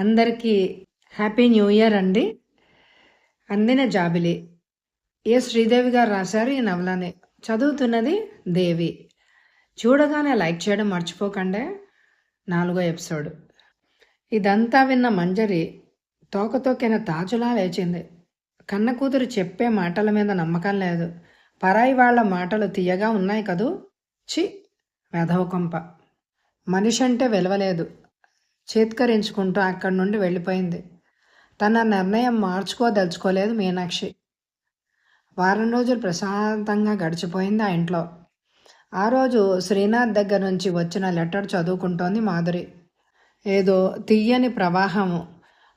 అందరికీ happy new year అండి. అందిన జాబిలి. ఏ శ్రీదేవి గారు రాశారు ఈ నవలని? చదువుతున్నది దేవి. చూడగానే లైక్ చేయడం మర్చిపోకండే. నాలుగో ఎపిసోడ్. ఇదంతా విన్న మంజరి తోకతోకిన తాజులా లేచింది. కన్న కూతురు చెప్పే మాటల మీద నమ్మకం లేదు. పరాయి వాళ్ళ మాటలు తీయగా ఉన్నాయి కదూ? చి వెధవ కొంప. మనిషి అంటే విలువలేదు. చేత్కరించుకుంటూ అక్కడి నుండి వెళ్ళిపోయింది. తన నిర్ణయం మార్చుకోదలుచుకోలేదు మీనాక్షి. వారం రోజులు ప్రశాంతంగా గడిచిపోయింది ఆ ఇంట్లో. ఆ రోజు శ్రీనాథ్ దగ్గర నుంచి వచ్చిన లెటర్ చదువుకుంటోంది మాధురి. ఏదో తీయని ప్రవాహము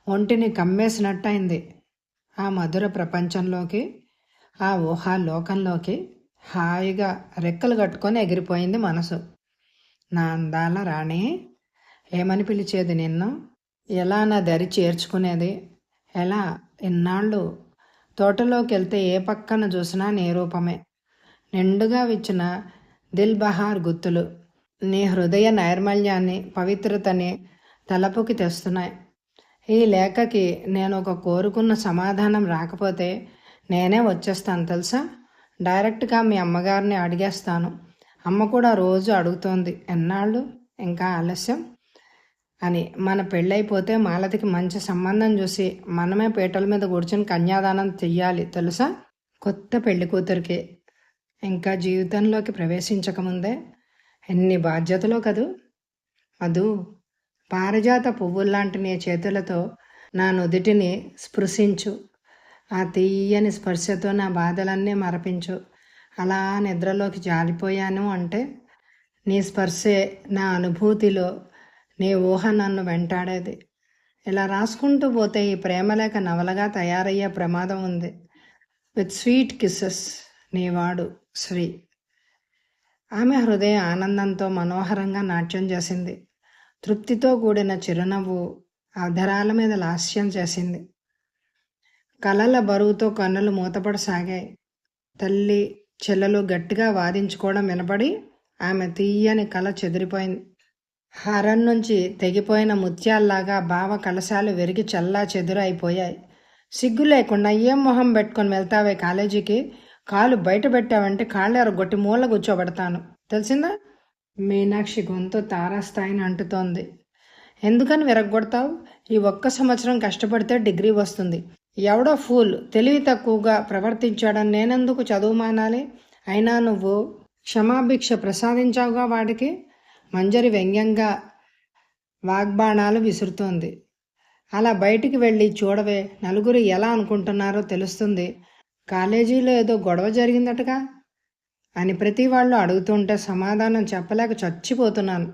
ఒంటిని కమ్మేసినట్టయింది. ఆ మధుర ప్రపంచంలోకి ఆ ఊహా లోకంలోకి హాయిగా రెక్కలు కట్టుకొని ఎగిరిపోయింది మనసు. నా అందాల రాణి ఏమని పిలిచేది నిన్ను? ఎలా నా దరి చేర్చుకునేది? ఎలా? ఇన్నాళ్ళు తోటలోకి వెళ్తే ఏ పక్కన చూసినా నీ రూపమే. నిండుగా విచ్చిన దిల్ బహార్ గుత్తులు నీ హృదయ నైర్మల్యాన్ని పవిత్రతని తలపుకి తెస్తున్నాయి. ఈ లేఖకి నేను ఒక కోరుకున్న సమాధానం రాకపోతే నేనే వచ్చేస్తాను తెలుసా? డైరెక్ట్గా మీ అమ్మగారిని అడిగేస్తాను. అమ్మ కూడా రోజు అడుగుతోంది ఎన్నాళ్ళు? ఇంకా ఆలస్యం? అని మన పెళ్ళైపోతే మాలతికి మంచి సంబంధం చూసి మనమే పీటల మీద కూర్చొని కన్యాదానం చెయ్యాలి తెలుసా? కొత్త పెళ్ళి కూతురికి. ఇంకా జీవితంలోకి ప్రవేశించకముందే ఎన్ని బాధ్యతలో కదూ? అదు పారిజాత పువ్వుల్లాంటి నీ చేతులతో నా నుదుటిని స్పృశించు. ఆ తీయని స్పర్శతో నా బాధలన్నీ మరపించు. అలా నిద్రలోకి జారిపోయాను అంటే నీ స్పర్శే నా అనుభూతిలో నీ ఊహ నన్ను వెంటాడేది. ఇలా రాసుకుంటూ పోతే ఈ ప్రేమలేఖ నవలగా తయారయ్యే ప్రమాదం ఉంది. విత్ స్వీట్ కిస్సెస్ నీవాడు శ్రీ. ఆమె హృదయ ఆనందంతో మనోహరంగా నాట్యం చేసింది. తృప్తితో కూడిన చిరునవ్వు అధరాల మీద లాస్యం చేసింది. కలల బరువుతో కన్నులు మూతపడసాగాయి. తల్లి చెల్లెలు గట్టిగా వాదించుకోవడం వినపడి ఆమె తీయని కళ చెదిరిపోయింది. హారం నుంచి తెగిపోయిన ముత్యాల్లాగా భావ కలశాలు విరిగి చల్లా చెదురు అయిపోయాయి సిగ్గు లేకుండా ఏం మొహం పెట్టుకొని వెళ్తావే కాలేజీకి? కాలు బయట పెట్టావంటే కాళ్ళు గొట్టి మూల కూర్చోబెడతాను. తెలిసిందా? మీనాక్షి గొంతు తారాస్థాయిని అంటుతోంది. ఎందుకని విరగొడతావు ఈ ఒక్క సంవత్సరం కష్టపడితే డిగ్రీ వస్తుంది. ఎవడో ఫూల్ తెలివి తక్కువగా ప్రవర్తించాడని నేనెందుకు చదువు మానాలి? అయినా నువ్వు క్షమాభిక్ష ప్రసాదించావుగా వాడికి? మంజరి వ్యంగ్యంగా వాగ్బాణాలు విసురుతోంది. అలా బయటికి వెళ్ళి చూడవే నలుగురు ఎలా అనుకుంటున్నారో తెలుస్తుంది. కాలేజీలో ఏదో గొడవ జరిగిందటగా? అని ప్రతి వాళ్ళు అడుగుతుంటే సమాధానం చెప్పలేక చచ్చిపోతున్నాను.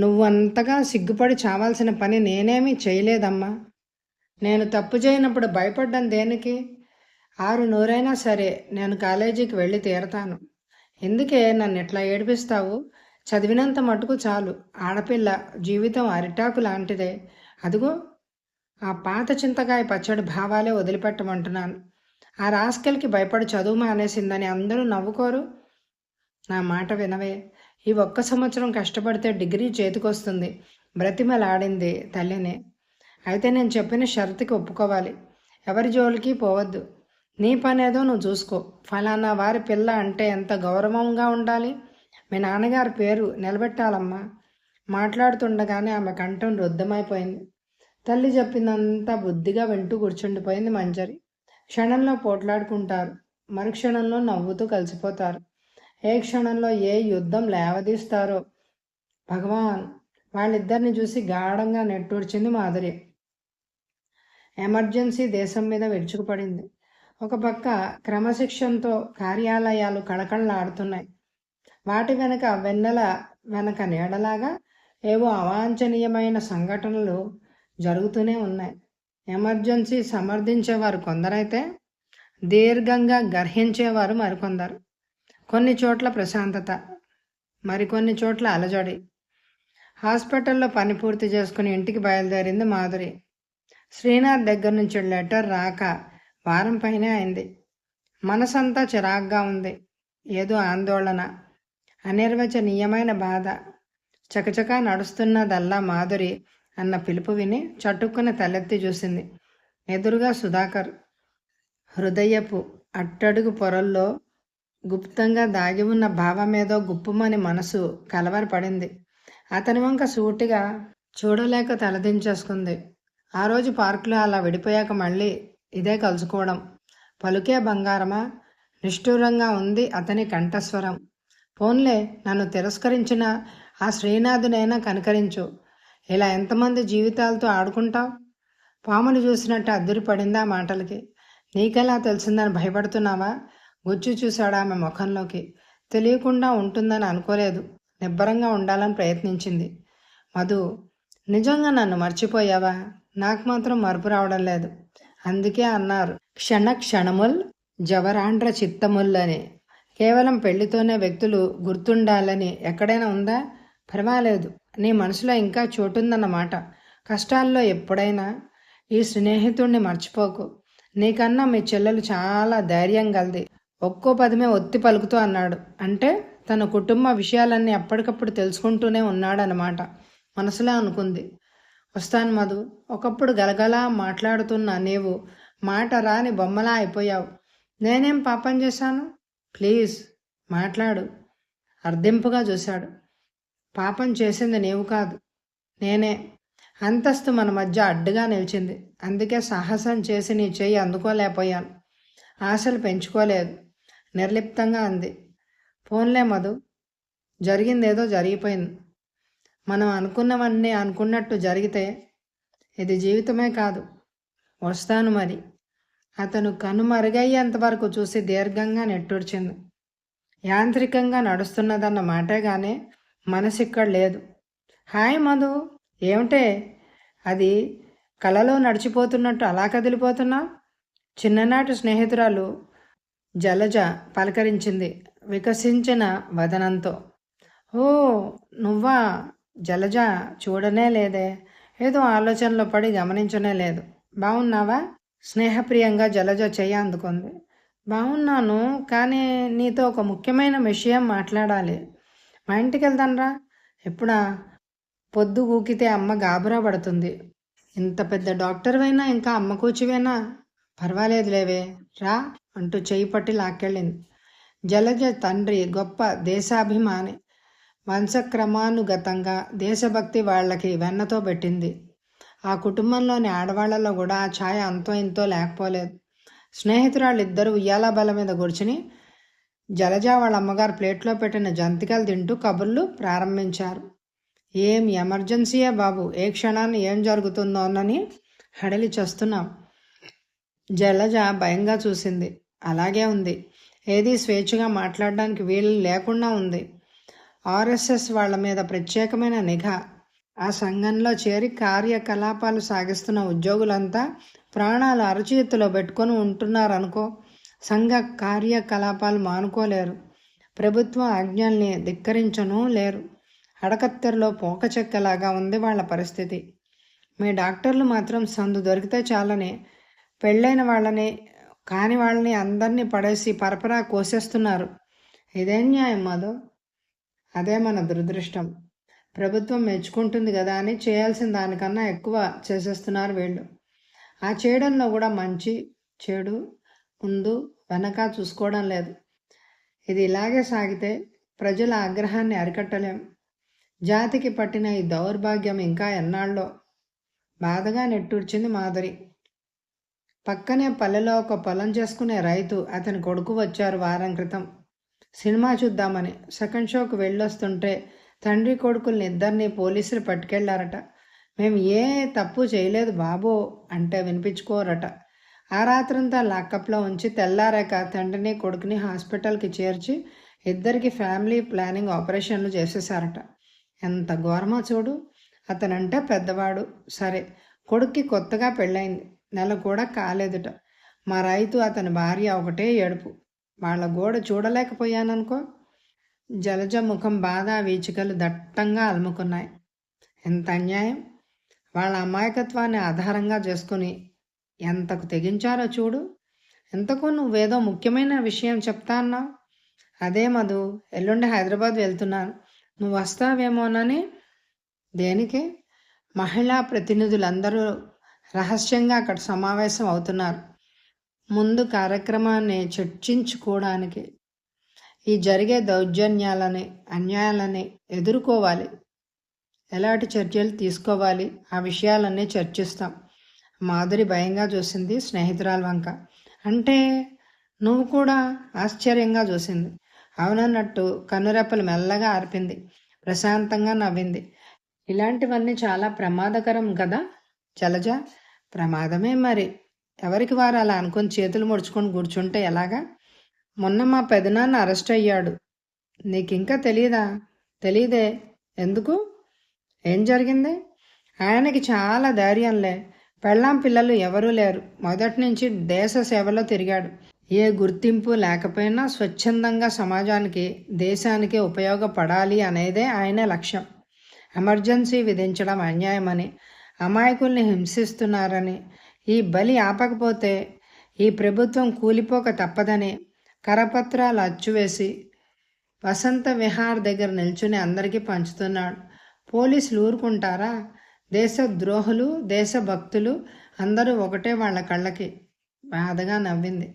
నువ్వంతగా సిగ్గుపడి చావాల్సిన పని నేనేమీ చేయలేదమ్మా. నేను తప్పు చేయనప్పుడు భయపడ్డం దేనికి? ఆరు నూరైనా సరే నేను కాలేజీకి వెళ్ళి తీరతాను. ఎందుకే నన్ను ఇట్లా ఏడిపిస్తావు? చదివినంత మటుకు చాలు. ఆడపిల్ల జీవితం అరిటాకు లాంటిదే. అదిగో ఆ పాత చింతకాయ పచ్చడి భావాలే వదిలిపెట్టమంటున్నాను. ఆ రాస్కెల్కి భయపడి చదువు మానేసిందని అందరూ నవ్వుకోరు. నా మాట వినవే. ఈ ఒక్క సంవత్సరం కష్టపడితే డిగ్రీ చేతికొస్తుంది. బ్రతిమలాడింది తల్లిని. అయితే నేను చెప్పిన షరతుకి ఒప్పుకోవాలి. ఎవరి జోలికి పోవద్దు. నీ పనేదో నువ్వు చూసుకో. ఫలానా వారి పిల్ల అంటే ఎంత గౌరవంగా ఉండాలి? మీ నాన్నగారి పేరు నిలబెట్టాలమ్మా. మాట్లాడుతుండగానే ఆమె కంఠం రుద్ధమైపోయింది తల్లి చెప్పిందంతా బుద్ధిగా వింటూ కూర్చుండిపోయింది మంజరి. క్షణంలో పోట్లాడుకుంటారు. మరుక్షణంలో నవ్వుతూ కలిసిపోతారు. ఏ క్షణంలో ఏ యుద్ధం లేవదీస్తారో. భగవాన్! వాళ్ళిద్దరిని చూసి గాఢంగా నెట్టూర్చింది మాధురి. ఎమర్జెన్సీ దేశం మీద విరుచుకుపడింది. ఒక పక్క క్రమశిక్షణతో కార్యాలయాలు కళకళలాడుతున్నాయి. వాటి వెనక వెన్నెల వెనక నీడలాగా ఏవో అవాంఛనీయమైన సంఘటనలు జరుగుతూనే ఉన్నాయి. ఎమర్జెన్సీ సమర్థించేవారు కొందరైతే దీర్ఘంగా గర్హించేవారు మరికొందరు. కొన్ని చోట్ల ప్రశాంతత మరికొన్ని చోట్ల అలజడి. హాస్పిటల్లో పని పూర్తి చేసుకుని ఇంటికి బయలుదేరింది మాధురి. శ్రీనాథ్ దగ్గర నుంచి లెటర్ రాక వారం పైనే అయింది. మనసంతా చిరాగ్గా ఉంది. ఏదో ఆందోళన. అనిర్వచనీయమైన బాధ. చకచకా నడుస్తున్నదల్లా మాధురి అన్న పిలుపు విని చటుక్కున తలెత్తి చూసింది. ఎదురుగా సుధాకర్ హృదయపు అట్టడుగు పొరల్లో గుప్తంగా దాగి ఉన్న భావమేదో గుప్పుమని మనసు కలవరపడింది. అతని వంక సూటిగా చూడలేక తలదించేసుకుంది ఆ రోజు పార్కులో అలా విడిపోయాక మళ్ళీ ఇదే కలుసుకోవడం. పలుకే బంగారమా? నిష్ఠూరంగా ఉంది అతని కంఠస్వరం. పోన్లే నన్ను తిరస్కరించిన ఆ శ్రీనాథునైనా కనికరించు. ఇలా ఎంతమంది జీవితాలతో ఆడుకుంటావు? పాముని చూసినట్టు అద్దురిపడింది ఆ మాటలకి? నీకెలా తెలిసిందని భయపడుతున్నావా? గుచ్చి చూశాడు ఆమె ముఖంలోకి. తెలియకుండా ఉంటుందని అనుకోలేదు. నిబ్బరంగా ఉండాలని ప్రయత్నించింది. మధు నిజంగా నన్ను మర్చిపోయావా? నాకు మాత్రం మరుపు రావడం లేదు. అందుకే అన్నారు. క్షణ క్షణముల్ జవరాండ్ర చిత్తముల్ అని. కేవలం పెళ్ళితోనే వ్యక్తులు గుర్తుండాలని ఎక్కడైనా ఉందా? పర్వాలేదు. నీ మనసులో ఇంకా చోటుందన్నమాట. కష్టాల్లో ఎప్పుడైనా ఈ స్నేహితుణ్ణి మర్చిపోకు. నీకన్నా మీ చెల్లెలు చాలా ధైర్యం గలది. ఒక్కో పదమే ఒత్తి పలుకుతూ అన్నాడు. అంటే తన కుటుంబ విషయాలన్నీ ఎప్పటికప్పుడు తెలుసుకుంటూనే ఉన్నాడనమాట మనసులో అనుకుంది. వస్తాను మధు. ఒకప్పుడు గలగలా మాట్లాడుతున్న నీవు మాట రాని బొమ్మలా అయిపోయావు. నేనేం పాపం చేశాను? ప్లీజ్ మాట్లాడు. అర్ధింపుగా చూశాడు. పాపం చేసింది నీవు కాదు నేనే. అంతస్తు మన మధ్య అడ్డుగా నిలిచింది. అందుకే సాహసం చేసి నీ చెయ్యి అందుకోలేకపోయాను. ఆశలు పెంచుకోలేదు. నిర్లిప్తంగా అంది. ఫోన్లే మధు జరిగిందేదో జరిగిపోయింది. మనం అనుకున్నవన్నీ అనుకున్నట్టు జరిగితే ఇది జీవితమే కాదు. వస్తాను మరి. అతను కనుమరుగయ్యేంత వరకు చూసి దీర్ఘంగా నెట్టూర్చింది. యాంత్రికంగా నడుస్తున్నదన్న మాటే కానీ మనసు ఇక్కడ లేదు. హాయ్ మధు ఏమిటే? అది కలలో నడిచిపోతున్నట్టు అలా కదిలిపోతున్నా? చిన్ననాటి స్నేహితురాలు జలజ పలకరించింది వికసించిన వదనంతో. ఓ నువ్వా? జలజ చూడనే లేదే. ఏదో ఆలోచనలో పడి గమనించనే లేదు. బాగున్నావా స్నేహప్రియంగా జలజ చెయ్య అందుకుంది. బాగున్నాను కానీ నీతో ఒక ముఖ్యమైన విషయం మాట్లాడాలి. మా ఇంటికి వెళ్తానరా. ఎప్పుడా? పొద్దు ఊకితే అమ్మ గాబరా పడుతుంది. ఇంత పెద్ద డాక్టర్ అయినా ఇంకా అమ్మ కూచివేనా? పర్వాలేదు లేవే రా అంటూ చేయి పట్టి లాక్కెళ్ళింది. జలజ తండ్రి గొప్ప దేశాభిమాని వంశక్రమానుగతంగా దేశభక్తి వాళ్ళకి వెన్నతో పెట్టింది. ఆ కుటుంబంలోని ఆడవాళ్ళలో కూడా ఆ ఛాయ అంతో ఇంతో లేకపోలేదు. స్నేహితురాళ్ళిద్దరూ ఉయ్యాల బల మీద కూర్చుని జలజ వాళ్ళ అమ్మగారు ప్లేట్లో పెట్టిన జంతికలు తింటూ కబుర్లు ప్రారంభించారు. ఏం ఎమర్జెన్సీయే బాబు ఏ క్షణాన్ని ఏం జరుగుతుందోనని హడలి చేస్తున్నాం. జలజ భయంగా చూసింది. అలాగే ఉంది. ఏది స్వేచ్ఛగా మాట్లాడడానికి వీలు లేకుండా ఉంది. ఆర్ఎస్ఎస్ వాళ్ళ మీద ప్రత్యేకమైన నిఘా. ఆ సంఘంలో చేరి కార్యకలాపాలు సాగిస్తున్న ఉద్యోగులంతా ప్రాణాలు అరచేతిలో పెట్టుకొని ఉంటున్నారనుకో సంఘ కార్యకలాపాలు మానుకోలేరు. ప్రభుత్వ ఆజ్ఞల్ని ధిక్కరించను లేరు. అడకత్తెరలో పోక చెక్కలాగా ఉంది వాళ్ళ పరిస్థితి. మీ డాక్టర్లు మాత్రం సందు దొరికితే చాలని పెళ్ళైన వాళ్ళని కాని వాళ్ళని అందరినీ పడేసి పరపరా కోసేస్తున్నారు. ఇదేం న్యాయం మాధవ్? అదే మన దురదృష్టం. ప్రభుత్వం మెచ్చుకుంటుంది కదా అని చేయాల్సిన దానికన్నా ఎక్కువ చేసేస్తున్నారు వీళ్ళు. ఆ చేయడంలో కూడా మంచి చెడు ముందు వెనక చూసుకోవడం లేదు. ఇది ఇలాగే సాగితే ప్రజల ఆగ్రహాన్ని అరికట్టలేం. జాతికి పట్టిన ఈ దౌర్భాగ్యం ఇంకా ఎన్నాళ్ళో. బాధగా నెట్టూర్చింది మాధురి. పక్కనే పల్లెలో ఒక పొలం చేసుకునే రైతు అతని కొడుకు వచ్చారు వారం క్రితం. సినిమా చూద్దామని సెకండ్ షోకు వెళ్ళొస్తుంటే తండ్రి కొడుకుల్ని ఇద్దరిని పోలీసులు పట్టుకెళ్ళారట. మేము ఏ తప్పు చేయలేదు బాబో అంటే వినిపించుకోరట. ఆ రాత్రంతా లాకప్లో ఉంచి తెల్లారాక తండ్రిని కొడుకుని హాస్పిటల్కి చేర్చి ఇద్దరికి ఫ్యామిలీ ప్లానింగ్ ఆపరేషన్లు చేసేసారట. ఎంత ఘోరమో చూడు. అతనంటే పెద్దవాడు. సరే కొడుక్కి కొత్తగా పెళ్ళైంది నెల కూడా కాలేదుట. మా రైతు అతని భార్య ఒకటే ఏడుపు. వాళ్ళ గోడ చూడలేకపోయాననుకో జలజ ముఖం బాధ వీచికలు దట్టంగా అలుముకున్నాయి. ఎంత అన్యాయం? వాళ్ళ అమాయకత్వాన్ని ఆధారంగా చేసుకుని ఎంతకు తెగించారో చూడు. ఎంతకు నువ్వేదో ముఖ్యమైన విషయం చెప్తా అన్నావు. అదే మధు ఎల్లుండి హైదరాబాద్ వెళ్తున్నాను. నువ్వు వస్తావేమోనని దేనికి? మహిళా ప్రతినిధులందరూ రహస్యంగా అక్కడ సమావేశం అవుతున్నారు. ముందు కార్యక్రమాన్ని చర్చించుకోవడానికి ఈ జరిగే దౌర్జన్యాలని అన్యాయాలని ఎదుర్కోవాలి. ఎలాంటి చర్యలు తీసుకోవాలి? ఆ విషయాలన్నీ చర్చిస్తాం. మాధురి భయంగా చూసింది స్నేహితురాల వంక. అంటే నువ్వు కూడా ఆశ్చర్యంగా చూసింది. అవునన్నట్టు కన్నురెప్పలు మెల్లగా ఆర్పింది. ప్రశాంతంగా నవ్వింది. ఇలాంటివన్నీ చాలా ప్రమాదకరం కదా జలజ ప్రమాదమే మరి. ఎవరికి వారు అలా అనుకొని చేతులు ముడుచుకొని కూర్చుంటే ఎలాగా? మొన్న మా పెదనాన్న అరెస్ట్ అయ్యాడు. నీకింకా తెలియదా తెలియదే ఎందుకు? ఏం జరిగింది? ఆయనకి చాలా ధైర్యంలే. పెళ్ళాం పిల్లలు ఎవరూ లేరు. మొదటి నుంచి దేశ సేవలో తిరిగాడు. ఏ గుర్తింపు లేకపోయినా స్వచ్ఛందంగా సమాజానికి దేశానికి ఉపయోగపడాలి అనేదే ఆయన లక్ష్యం. ఎమర్జెన్సీ విధించడం అన్యాయమని అమాయకుల్ని హింసిస్తున్నారని ఈ బలి ఆపకపోతే ఈ ప్రభుత్వం కూలిపోక తప్పదని కరపత్రాలు అచ్చువేసి వసంత విహార్ దగ్గర నిల్చుని అందరికీ పంచుతున్నాడు. పోలీసులు ఊరుకుంటారా? దేశ ద్రోహులు దేశభక్తులు అందరూ ఒకటే వాళ్ళ కళ్ళకి బాధగా నవ్వింది.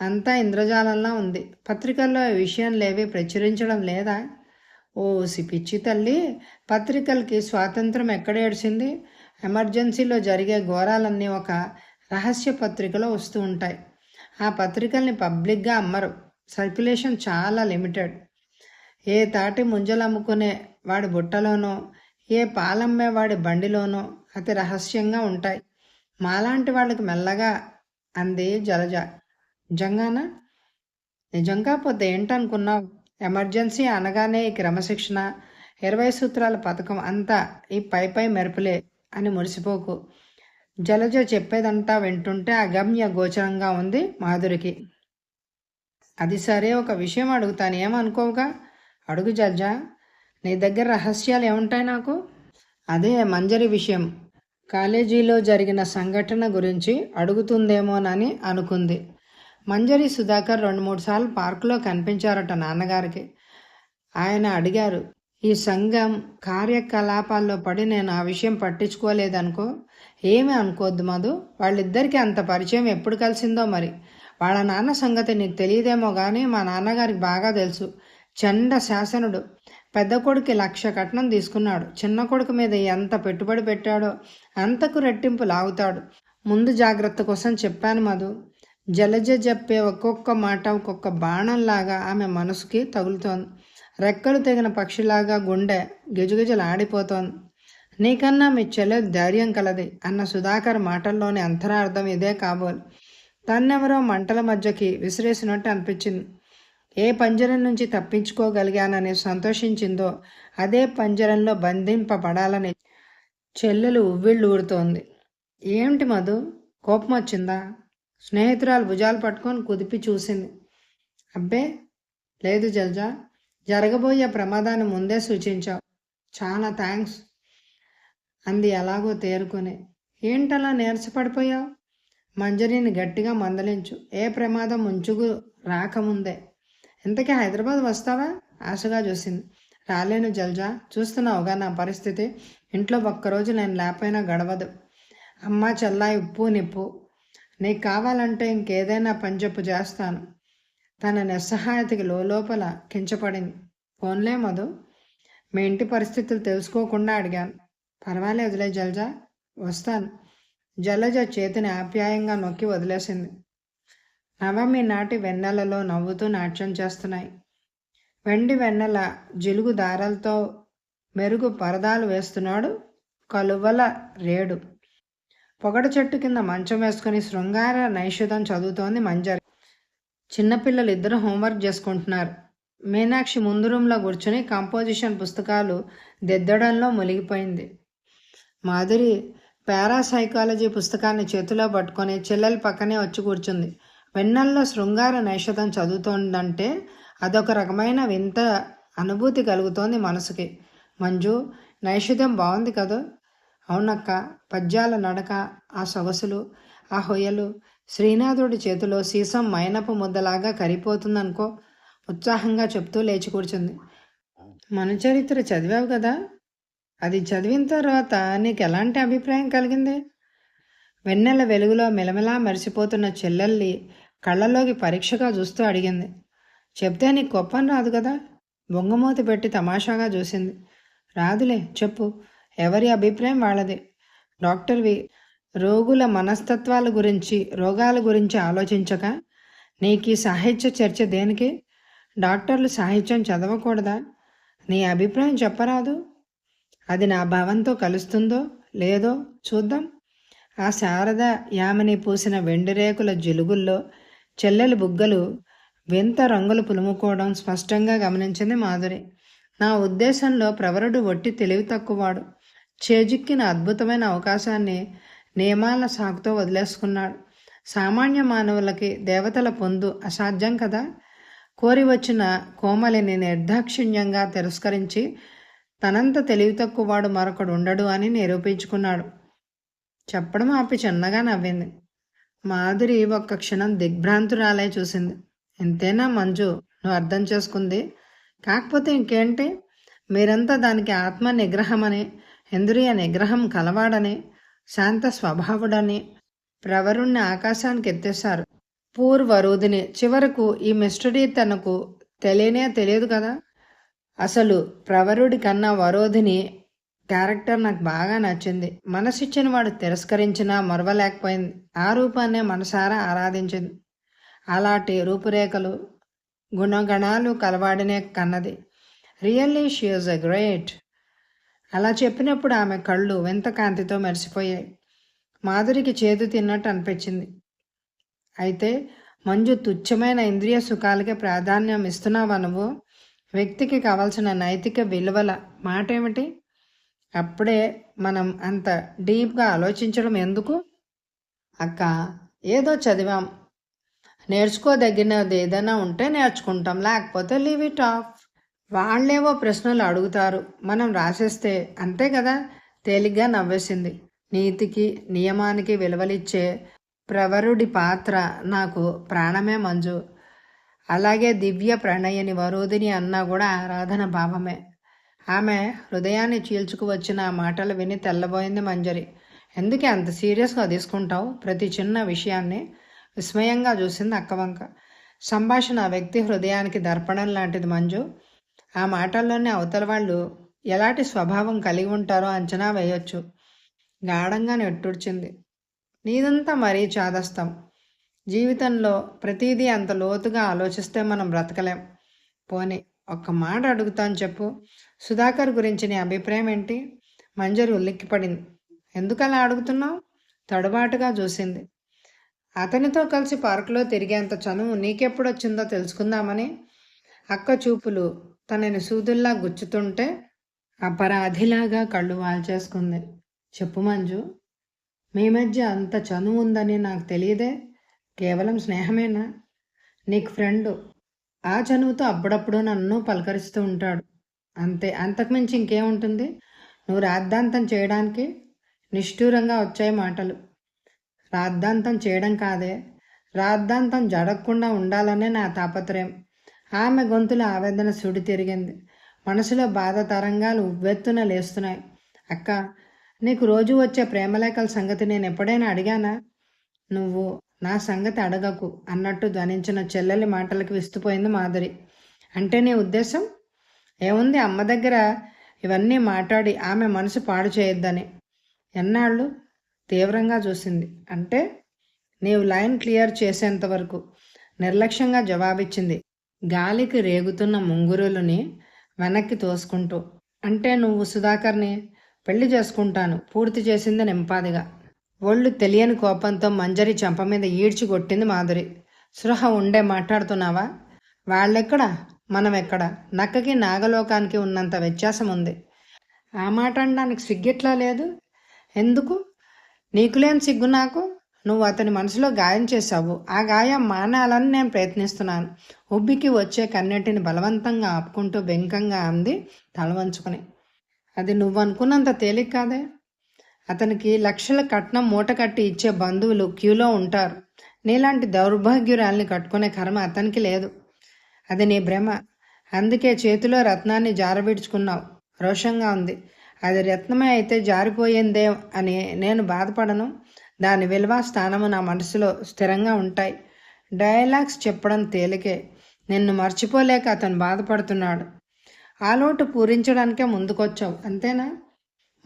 అంతా ఇంద్రజాలంలా ఉంది. పత్రికల్లో ఈ విషయం లేవి ప్రచురించడం లేదా? ఓ పిచ్చి తల్లి పత్రికలకి స్వాతంత్రం ఎక్కడ ఏడ్చింది? ఎమర్జెన్సీలో జరిగే ఘోరాలన్నీ ఒక రహస్య పత్రికలో వస్తూ ఉంటాయి. ఆ పత్రికల్ని పబ్లిక్గా అమ్మరు. సర్క్యులేషన్ చాలా లిమిటెడ్. ఏ తాటి ముంజలు అమ్ముకునే వాడి బుట్టలోనో ఏ పాలమ్మే వాడి బండిలోనో అతి రహస్యంగా ఉంటాయి. మాలాంటి వాళ్ళకి మెల్లగా అంది జలజ. నిజంగానా? నిజంగా కాకపోతే ఏంటనుకున్నావు? ఎమర్జెన్సీ అనగానే ఈ క్రమశిక్షణ ఇరవై సూత్రాల పథకం అంతా ఈ పై పై మెరుపులే అని మురిసిపోకు. జలజ చెప్పేదంతా వింటుంటే అగమ్య గోచరంగా ఉంది మాధురికి. అది సరే ఒక విషయం అడుగుతాను. ఏమనుకోవుగా? అడుగు జలజ. నీ దగ్గర రహస్యాలు ఏముంటాయి నాకు? అదే మంజరి విషయం. కాలేజీలో జరిగిన సంఘటన గురించి అడుగుతుందేమోనని అనుకుంది. మంజరి సుధాకర్ రెండు మూడు సార్లు పార్కులో కనిపించారట నాన్నగారికి. ఆయన అడిగారు ఈ సంఘం కార్యకలాపాల్లో పడి నేను ఆ విషయం పట్టించుకోలేదనుకో ఏమీ అనుకోవద్దు మధు. వాళ్ళిద్దరికీ అంత పరిచయం ఎప్పుడు కలిసిందో మరి. వాళ్ళ నాన్న సంగతి నీకు తెలియదేమో కానీ మా నాన్నగారికి బాగా తెలుసు. చండ శాసనుడు. పెద్ద కొడుకు లక్ష కట్నం తీసుకున్నాడు. చిన్న కొడుకు మీద ఎంత పెట్టుబడి పెట్టాడో అంతకు రెట్టింపు లాగుతాడు. ముందు జాగ్రత్త కోసం చెప్పాను మధు. జలజ చెప్పే ఒక్కొక్క మాట ఒక్కొక్క బాణంలాగా ఆమె మనసుకి తగులుతోంది. రెక్కలు తెగిన పక్షిలాగా గుండె గిజగిజలాడిపోతోంది. నీకన్నా మీ చెల్లెలు ధైర్యం కలది అన్న సుధాకర్ మాటల్లోని అంతరార్థం ఇదే కాబోలు. తన్నెవరో మంటల మధ్యకి విసిరేసినట్టు అనిపించింది. ఏ పంజరం నుంచి తప్పించుకోగలిగానని సంతోషించిందో అదే పంజరంలో బంధింపబడాలని చెల్లెలు ఉవ్విళ్ళు ఊరుతోంది. ఏమిటి మధు? కోపం వచ్చిందా? స్నేహితురాలు భుజాలు పట్టుకొని కుదిపి చూసింది. అబ్బే! లేదు జల్జా జరగబోయే ప్రమాదాన్ని ముందే సూచించావు. చాలా థ్యాంక్స్ అంది ఎలాగో తేరుకొని. ఏంటలా నీరసపడిపోయావు? మంజరిని గట్టిగా మందలించు. ఏ ప్రమాదం ముంచుకు రాకముందే. ఇంతకీ హైదరాబాద్ వస్తావా? ఆశగా చూసింది. రాలేను జల్జా. చూస్తున్నావుగా నా పరిస్థితి. ఇంట్లో ఒక్కరోజు నేను లేకపోయినా గడవదు. అమ్మ చెల్లాయి ఉప్పు నిప్పు. నీకు కావాలంటే ఇంకేదైనా పంజప్పు చేస్తాను. తన నిస్సహాయతకి లోపల కించపడింది. ఫోన్లే మధు. మీ ఇంటి పరిస్థితులు తెలుసుకోకుండా అడిగాను. పర్వాలేదులే జల్జా వస్తాను. జలజ చేతిని ఆప్యాయంగా నొక్కి వదిలేసింది. నవమి నాటి వెన్నెలలో నవ్వుతూ నాట్యం చేస్తున్నాయి. వెండి వెన్నెల జిలుగు దారాలతో మెరుగు పరదాలు వేస్తున్నాడు కలువల రేడు. పొగడ చెట్టు కింద మంచం వేసుకుని శృంగార నైషధం చదువుతోంది మంజరి. చిన్నపిల్లలు ఇద్దరు హోంవర్క్ చేసుకుంటున్నారు. మీనాక్షి ముందు రూమ్లో కూర్చుని కంపోజిషన్ పుస్తకాలు దిద్దడంలో మునిగిపోయింది. మాధురి పారాసైకాలజీ పుస్తకాన్ని చేతిలో పట్టుకొని చెల్లెల పక్కనే వచ్చి కూర్చుంది. వెన్నెల్లో శృంగార నైషధం చదువుతోందంటే అదొక రకమైన వింత అనుభూతి కలుగుతోంది మనసుకి. మంజు నైషధం బాగుంది కదా? అవునక్క పద్యాల నడక ఆ సొగసులు ఆ హొయ్యలు శ్రీనాథుడి చేతిలో సీసం మైనపు ముద్దలాగా కరిపోతుందనుకో ఉత్సాహంగా చెప్తూ లేచి కూర్చుంది. మన చరిత్ర చదివావు కదా? అది చదివిన తర్వాత నీకు ఎలాంటి అభిప్రాయం కలిగింది? వెన్నెల వెలుగులో మెలమెలా మెరిసిపోతున్న చెల్లెల్ని కళ్ళలోకి పరీక్షగా చూస్తూ అడిగింది. చెప్తే నీకు గొప్పని రాదు కదా? బొంగమూతి పెట్టి తమాషాగా చూసింది. రాదులే చెప్పు. ఎవరి అభిప్రాయం వాళ్ళది? డాక్టర్వి రోగుల మనస్తత్వాల గురించి రోగాల గురించి ఆలోచించక? నీకు ఈ సాహిత్య చర్చ దేనికి? డాక్టర్లు సాహిత్యం చదవకూడదా? నీ అభిప్రాయం చెప్పరాదు? అది నా భావంతో కలుస్తుందో లేదో చూద్దాం. ఆ శారద యామిని పూసిన వెండి రేకుల జిలుగుల్లో చెల్లెలి బుగ్గలు వింత రంగులు పులుముకోవడం స్పష్టంగా గమనించింది మాధురి. నా ఉద్దేశంలో ప్రవరుడు ఒట్టి తెలివి తక్కువవాడు. చేజిక్కిన అద్భుతమైన అవకాశాన్ని నియమాల సాకుతో వదిలేసుకున్నాడు. సామాన్య మానవులకి దేవతల పొందు అసాధ్యం కదా? కోరి వచ్చిన కోమలిని నిర్దాక్షిణ్యంగా తిరస్కరించి తనంత తెలివి తక్కువవాడు మరొకడు ఉండడు అని నిరూపించుకున్నాడు. చెప్పడం ఆపి చిన్నగా నవ్వింది. మాధురి ఒక్క క్షణం దిగ్భ్రాంతురాలే చూసింది. ఎంతైనా మంజు నువ్వు అర్థం చేసుకుంది. కాకపోతే ఇంకేంటి? మీరంతా దానికి ఆత్మ నిగ్రహమని ఇంద్రియ నిగ్రహం కలవాడని శాంత స్వభావుడని ప్రవరుణ్ణి ఆకాశానికి ఎత్తేశారు. పూర్వరోధిని చివరకు ఈ మిస్టరీ తనకు తెలియనే తెలియదు కదా? అసలు ప్రవరుడి కన్నా వరోధిని క్యారెక్టర్ నాకు బాగా నచ్చింది. మనసిచ్చిన వాడు తిరస్కరించినా మరవలేకపోయింది. ఆ రూపాన్నే మనసారా ఆరాధించింది. అలాంటి రూపురేఖలు గుణగణాలు కలవాడినే కన్నది. Really she's a great. అలా చెప్పినప్పుడు ఆమె కళ్ళు వింత కాంతితో మెరిసిపోయాయి. మాధురికి చేదు తిన్నట్టు అనిపించింది. అయితే మంజు తుచ్చమైన ఇంద్రియ సుఖాలకే ప్రాధాన్యం ఇస్తున్నావా నువ్వు? వ్యక్తికి కావాల్సిన నైతిక విలువల మాట ఏమిటి అప్పుడే మనం అంత డీప్గా ఆలోచించడం ఎందుకు? అక్క ఏదో చదివాం. నేర్చుకోదగినది ఏదైనా ఉంటే నేర్చుకుంటాం లేకపోతే లీవ్ ఇట్ ఆఫ్. వాళ్ళేవో ప్రశ్నలు అడుగుతారు. మనం రాసేస్తే అంతే కదా? తేలిగ్గా నవ్వేసింది. నీతికి నియమానికి విలువలిచ్చే ప్రవరుడి పాత్ర నాకు ప్రాణమే మంజు. అలాగే దివ్య ప్రణయని వరోధిని అన్నా కూడా ఆరాధన భావమే. ఆమె హృదయాన్ని చీల్చుకు వచ్చిన ఆ మాటలు విని తెల్లబోయింది మంజరి. ఎందుకే అంత సీరియస్గా తీసుకుంటావు? ప్రతి చిన్న విషయాన్ని విస్మయంగా చూసింది అక్కవంక. సంభాషణ వ్యక్తి హృదయానికి దర్పణం లాంటిది మంజు. ఆ మాటల్లోనే అవతల వాళ్ళు ఎలాంటి స్వభావం కలిగి ఉంటారో అంచనా వేయొచ్చు. గాఢంగా నెట్టుడ్చింది. నీదంతా మరీ చాదస్తాం. జీవితంలో ప్రతిదీ అంత లోతుగా ఆలోచిస్తే మనం బ్రతకలేం. పోనీ ఒక్క మాట అడుగుతాను చెప్పు. సుధాకర్ గురించి నీ అభిప్రాయం ఏంటి? మంజరి ఉల్లిక్కిపడింది ఎందుకు అలా అడుగుతున్నావు? తడబాటుగా చూసింది. అతనితో కలిసి పార్కులో తిరిగేంత చనువు నీకెప్పుడు వచ్చిందో తెలుసుకుందామని అక్క చూపులు తనని సూదుల్లా గుచ్చుతుంటే అపరాధిలాగా కళ్ళు వాల్చేసుకుంది. చెప్పు మంజు మీ మధ్య అంత చనువు ఉందని నాకు తెలియదే. కేవలం స్నేహమేనా? నీకు ఫ్రెండు ఆ చనువుతో అప్పుడప్పుడు నన్ను పలకరిస్తూ ఉంటాడు. అంతే అంతకుమించి ఇంకేముంటుంది? నువ్వు రాద్ధాంతం చేయడానికి నిష్ఠూరంగా వచ్చాయి మాటలు. రాద్ధాంతం చేయడం కాదే రాద్ధాంతం జడగకుండా ఉండాలనే నా తాపత్రయం. ఆమె గొంతుల ఆవేదన సుడి తిరిగింది. మనసులో బాధ తరంగాలు ఉవ్వెత్తున లేస్తున్నాయి. అక్క నీకు రోజు వచ్చే ప్రేమలేఖల సంగతి నేను ఎప్పుడైనా అడిగానా? నువ్వు నా సంగతి అడగకు అన్నట్టు ధ్వనించిన చెల్లెలి మాటలకు విస్తుపోయింది మాధురి. అంటే నీ ఉద్దేశం? ఏముంది అమ్మ దగ్గర ఇవన్నీ మాట్లాడి ఆమె మనసు పాడు చేయొద్దని. ఎన్నాళ్ళు? తీవ్రంగా చూసింది. అంటే నీవు లైన్ క్లియర్ చేసేంత వరకు నిర్లక్ష్యంగా జవాబిచ్చింది. గాలికి రేగుతున్న ముంగురులని వెనక్కి తోసుకుంటూ. అంటే నువ్వు సుధాకర్ని పెళ్ళి చేసుకుంటాను పూర్తి చేసింది నింపాదిగా. ఒళ్ళు తెలియని కోపంతో మంజరి చెంప మీద ఈడ్చి కొట్టింది మాధురి. సృహ ఉండే మాట్లాడుతున్నావా? వాళ్ళెక్కడ? మనం ఎక్కడ నక్కకి నాగలోకానికి ఉన్నంత వ్యత్యాసం ఉంది ఆ మాట అనడానికి సిగ్గెట్లా లేదు? ఎందుకు? నీకు సిగ్గు నాకు? నువ్వు అతని మనసులో గాయం చేశావు. ఆ గాయం మానాలని నేను ప్రయత్నిస్తున్నాను. ఉబ్బికి వచ్చే కన్నెటిని బలవంతంగా ఆపుకుంటూ బెంకంగా అంది తలవంచుకుని. అది నువ్వు అనుకున్నంత తేలిక కాదే? అతనికి లక్షల కట్నం మూట కట్టి ఇచ్చే బంధువులు క్యూలో ఉంటారు. నీలాంటి దౌర్భాగ్యురాల్ని కట్టుకునే కర్మ అతనికి లేదు. అది నీ భ్రమ. అందుకే చేతిలో రత్నాన్ని జారబిడ్చుకున్నావు. రోషంగా ఉంది. అది రత్నమే అయితే జారిపోయిందే అని నేను బాధపడను. దాని విలువ స్థానము నా మనసులో స్థిరంగా ఉంటాయి. డైలాగ్స్ చెప్పడం తేలికే. నిన్ను మర్చిపోలేక అతను బాధపడుతున్నాడు. ఆ లోటు పూరించడానికే ముందుకొచ్చావు అంతేనా?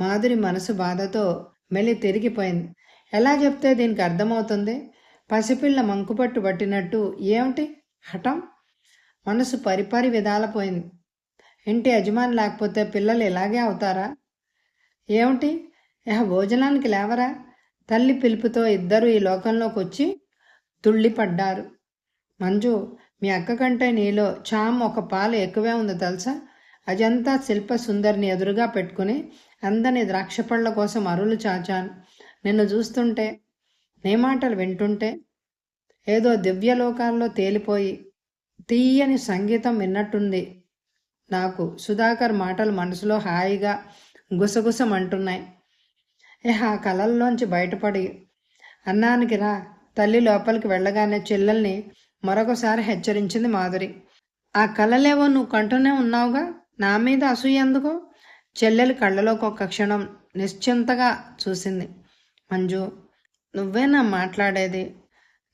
మాధురి మనసు బాధతో మెల్లి తిరిగిపోయింది. ఎలా చెప్తే దీనికి అర్థమవుతుంది? పసిపిల్ల మంకుపట్టు పట్టినట్టు ఏమిటి? హఠం? మనసు పరిపరి విధాలపోయింది ఇంటి యజమాని లేకపోతే పిల్లలు ఇలాగే అవుతారా? ఏమిటి? ఇహ భోజనానికి లేవరా? తల్లి పిలుపుతో ఇద్దరు ఈ లోకంలోకి వచ్చి తుళ్ళిపడ్డారు. మంజు మీ అక్క కంటే నీలో చామ్ ఒక పాలు ఎక్కువే ఉంది తెలుసా? అజంతా శిల్ప సుందరిని ఎదురుగా పెట్టుకుని అందని ద్రాక్ష పళ్ళ కోసం అరులు చాచాను. నిన్ను చూస్తుంటే నీ మాటలు వింటుంటే ఏదో దివ్యలోకాల్లో తేలిపోయి తీయని సంగీతం విన్నట్టుంది. నాకు సుధాకర్ మాటలు మనసులో హాయిగా గుసగుసమంటున్నాయి. ఇహ ఆ కలల్లోంచి బయటపడి అన్నానికి రా తల్లి లోపలికి వెళ్ళగానే చెల్లెల్ని మరొకసారి హెచ్చరించింది మాధురి. ఆ కలలేవో నువ్వు కంటూనే ఉన్నావుగా? నా మీద అసూయ ఎందుకు? చెల్లెలు కళ్ళలోకి ఒక క్షణం నిశ్చింతగా చూసింది. మంజు నువ్వేనా మాట్లాడేది.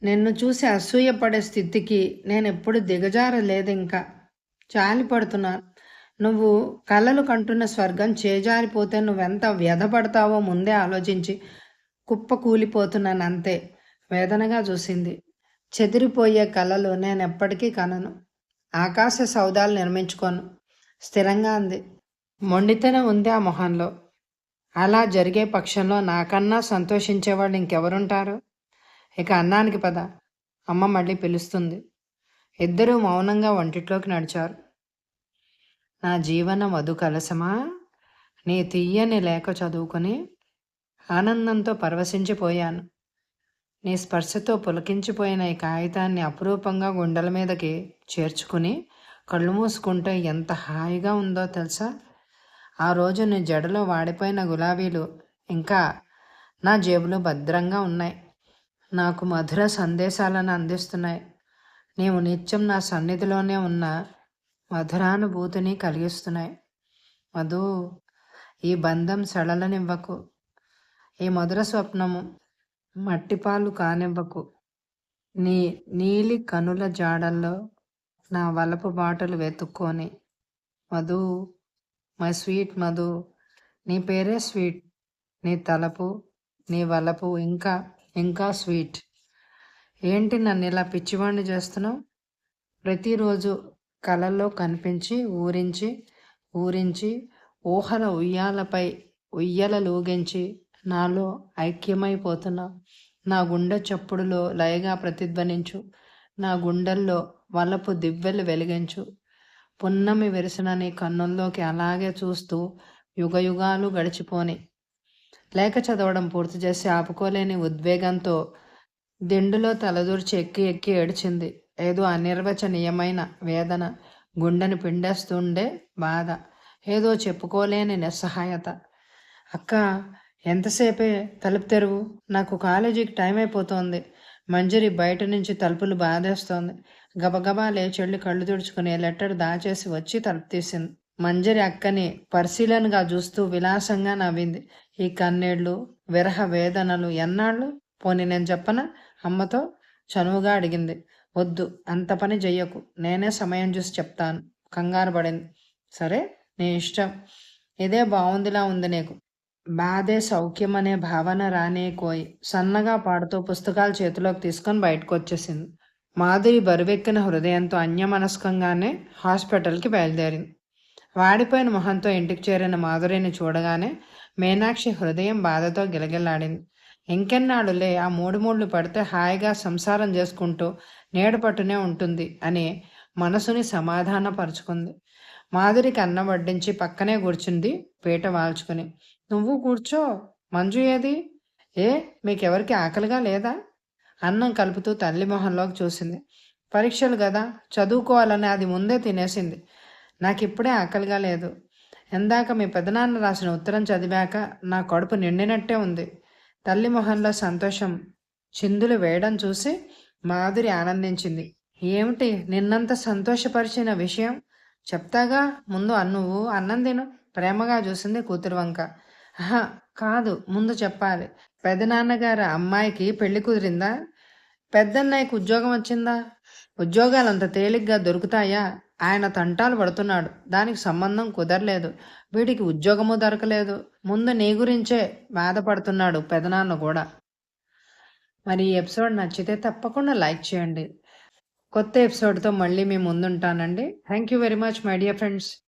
నిన్ను చూసి అసూయపడే స్థితికి నేను ఎప్పుడు దిగజారలేదు ఇంకా. జాలి పడుతున్నాను నువ్వు కళ్ళలు కంటున్న స్వర్గం చేజారిపోతే నువ్వెంత వ్యధపడతావో ముందే ఆలోచించి కుప్ప కూలిపోతున్నాను అంతే వేదనగా చూసింది. చెదిరిపోయే కళలు నేను ఎప్పటికీ కనను. ఆకాశ సౌదాలు నిర్మించుకోను. స్థిరంగా అంది. మొండితనం ఉంది ఆ మొహంలో. అలా జరిగే పక్షంలో నాకన్నా సంతోషించేవాళ్ళు ఇంకెవరుంటారు? ఇక అన్నానికి పద. అమ్మ మళ్ళీ పిలుస్తుంది. ఇద్దరూ మౌనంగా వంటిట్లోకి నడిచారు. నా జీవన వధు కలసమా నీ తీయని లేఖ చదువుకొని ఆనందంతో పరవశించిపోయాను. నీ స్పర్శతో పులకించిపోయిన ఈ కాగితాన్ని అపురూపంగా గుండెల మీదకి చేర్చుకుని కళ్ళు మూసుకుంటే ఎంత హాయిగా ఉందో తెలుసా? ఆ రోజు నీ జడలో వాడిపోయిన గులాబీలు ఇంకా నా జేబులో భద్రంగా ఉన్నాయి. నాకు మధుర సందేశాలను అందిస్తున్నాయి. నీవు నిత్యం నా సన్నిధిలోనే ఉన్న మధురానుభూతిని కలిగిస్తున్నాయి. మధు ఈ బంధం సడలనివ్వకు. ఈ మధుర స్వప్నము మట్టిపాలు కానివ్వకు. నీ నీలి కనుల జాడల్లో నా వలపు బాటలు వెతుక్కొని మధు మై స్వీట్ మధు నీ పేరే స్వీట్ నీ తలపు నీ వలపు ఇంకా ఇంకా స్వీట్. ఏంటి నన్ను ఇలా పిచ్చివాణ్ణి చేస్తున్నావు? ప్రతిరోజు కళల్లో కనిపించి ఊరించి ఊరించి ఊహల ఉయ్యాలపై ఉయ్యల లూగించి నాలో ఐక్యమైపోతున్నా. నా గుండె చప్పుడులో లయగా ప్రతిధ్వనించు. నా గుండెల్లో వలపు దివ్వెలు వెలిగించు. పున్నమి విరిసిన నీ కన్నుల్లోకి అలాగే చూస్తూ యుగయుగాలు గడిచిపోని. లేఖ చదవడం పూర్తి చేసి ఆపుకోలేని ఉద్వేగంతో దిండులో తలదూర్చి ఎక్కి ఎక్కి ఏడ్చింది. ఏదో అనిర్వచనీయమైన వేదన. గుండెని పిండేస్తుండే బాధ. ఏదో చెప్పుకోలేని నిస్సహాయత. అక్క ఎంతసేపే తలుపు తెరువు? నాకు కాలేజీకి టైం అయిపోతోంది. మంజరి బయట నుంచి తలుపులు బాధేస్తోంది. గబగబా లేచెళ్ళి కళ్ళు తుడుచుకుని లెటర్ దాచేసి వచ్చి తలుపు తీసింది. మంజరి అక్కని పరిశీలనగా చూస్తూ విలాసంగా నవ్వింది. ఈ కన్నీళ్ళు విరహ వేదనలు ఎన్నాళ్ళు? పోని నేను చెప్పన? అమ్మతో చనువుగా అడిగింది. వద్దు అంత పని చెయ్యకు నేనే సమయం చూసి చెప్తాను. కంగారు పడింది. సరే నీ ఇష్టం. ఇదే బాగుందిలా ఉంది నీకు. బాధే సౌఖ్యం అనే భావన రానే కోయ్. సన్నగా పాడుతూ పుస్తకాలు చేతిలోకి తీసుకొని బయటకు వచ్చేసింది మాధురి బరువెక్కిన హృదయంతో అన్యమనస్కంగానే హాస్పిటల్కి బయలుదేరింది. వాడిపోయిన మొహంతో ఇంటికి చేరిన మాధురిని చూడగానే మీనాక్షి హృదయం బాధతో గిలగిల్లాడింది. ఇంకెన్నాళ్ళులే ఆ మూడు మూళ్ళు పడితే హాయిగా సంసారం చేసుకుంటూ నీడపట్టునే ఉంటుంది అని మనసుని సమాధానపరుచుకుంది. మాధురికి అన్నం వడ్డించి పక్కనే కూర్చుంది పీట వాల్చుకుని. నువ్వు కూర్చో. మంజు ఏది? ఏ మీకెవరికి ఆకలిగా లేదా? అన్నం కలుపుతూ తల్లి మొహంలోకి చూసింది. పరీక్షలు కదా చదువుకోవాలని అది ముందే తినేసింది. నాకు ఇప్పుడే ఆకలిగా లేదు. ఎందాక మీ పెదనాన్న రాసిన ఉత్తరం చదివాక నా కడుపు నిండినట్టే ఉంది. తల్లి మొహంలో సంతోషం చిందులు వేయడం చూసి మాధురి ఆనందించింది. ఏమిటి నిన్నంత సంతోషపరిచిన విషయం? చెప్తాగా ముందు అన్నువు నువ్వు అన్నం తిను. ప్రేమగా చూసింది కూతురు వంక. కాదు ముందు చెప్పాలి. పెదనాన్నగారు అమ్మాయికి పెళ్ళి కుదిరిందా? పెద్దన్నయ్యకు ఉద్యోగం వచ్చిందా? ఉద్యోగాలు అంత తేలిగ్గా దొరుకుతాయా? ఆయన తంటాలు పడుతున్నాడు. దానికి సంబంధం కుదరలేదు. వీడికి ఉద్యోగము దొరకలేదు. ముందు నీ గురించే బాధపడుతున్నాడు పెదనాన్న కూడా. మరి ఈ ఎపిసోడ్ నచ్చితే తప్పకుండా లైక్ చేయండి. కొత్త ఎపిసోడ్తో మళ్ళీ మీ ముందుంటానండి. Thank you very much my dear friends.